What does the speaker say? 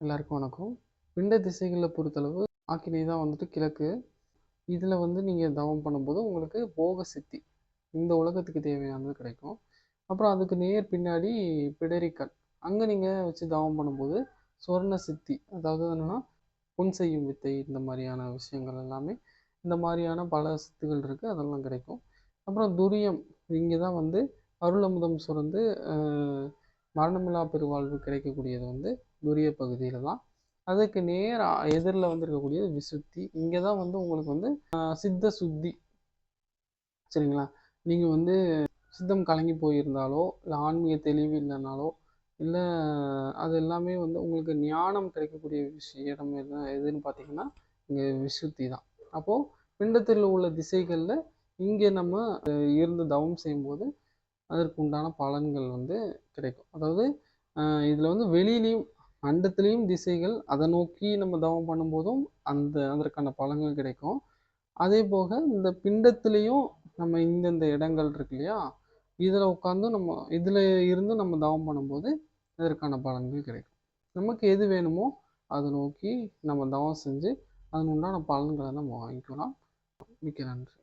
எல்லாருக்கும் வணக்கம். பிண்ட திசைகளை பொறுத்தளவு ஆக்கினை தான் வந்துட்டு கிழக்கு. இதில் வந்து நீங்கள் தவம் பண்ணும்போது உங்களுக்கு போக சித்தி. இந்த உலகத்துக்கு தேவையானது கிடைக்கும். அப்புறம் அதுக்கு நேர் பின்னாடி பிடரிக்கல். அங்கே நீங்கள் வச்சு தவம் பண்ணும்போது சொர்ண சித்தி அதாவது என்னென்னா பொன் செய்யும் வித்தை இந்த மாதிரியான விஷயங்கள் எல்லாமே இந்த மாதிரியான பல சித்துகள் இருக்குது அதெல்லாம் கிடைக்கும். அப்புறம் துரியம் இங்கே தான் வந்து அருளமுதம் சுரந்து மரணமில்லா பெருவாழ்வு கிடைக்கக்கூடியது வந்து துரிய பகுதியில் தான் அதுக்கு நேர் எதிரில் வந்து இருக்கக்கூடியது விசுத்தி. இங்கே தான் வந்து உங்களுக்கு வந்து சித்த சுத்தி. சரிங்களா? நீங்கள் வந்து சித்தம் கலங்கி போயிருந்தாலோ இல்லை ஆன்மீக தெளிவு இல்லைனாலோ இல்லை அது எல்லாமே வந்து உங்களுக்கு ஞானம் கிடைக்கக்கூடிய விஷயம் இடம் எது எதுன்னு பார்த்தீங்கன்னா இங்கே விசுத்தி தான் அப்போது பிண்டத்தில் உள்ள திசைகளில் இங்கே நம்ம இருந்து தவம் செய்யும்போது அதற்கு உண்டான பலன்கள் வந்து கிடைக்கும். அதாவது இதில் வந்து வெளியிலையும் அண்டத்துலேயும் திசைகள் அதை நோக்கி நம்ம தவம் பண்ணும்போதும் அந்த அதற்கான பலன்கள் கிடைக்கும். அதே போக இந்த பிண்டத்துலேயும் நம்ம இந்தந்த இடங்கள் இருக்கு இல்லையா? இதில் உட்காந்து நம்ம இதில் இருந்து நம்ம தவம் பண்ணும்போது இதற்கான பலன்கள் கிடைக்கும். நமக்கு எது வேணுமோ அதை நோக்கி நம்ம தவம் செஞ்சு அதன் உண்டான பலன்களை நம்ம வாங்கிக்கலாம். மிக்க நன்றி.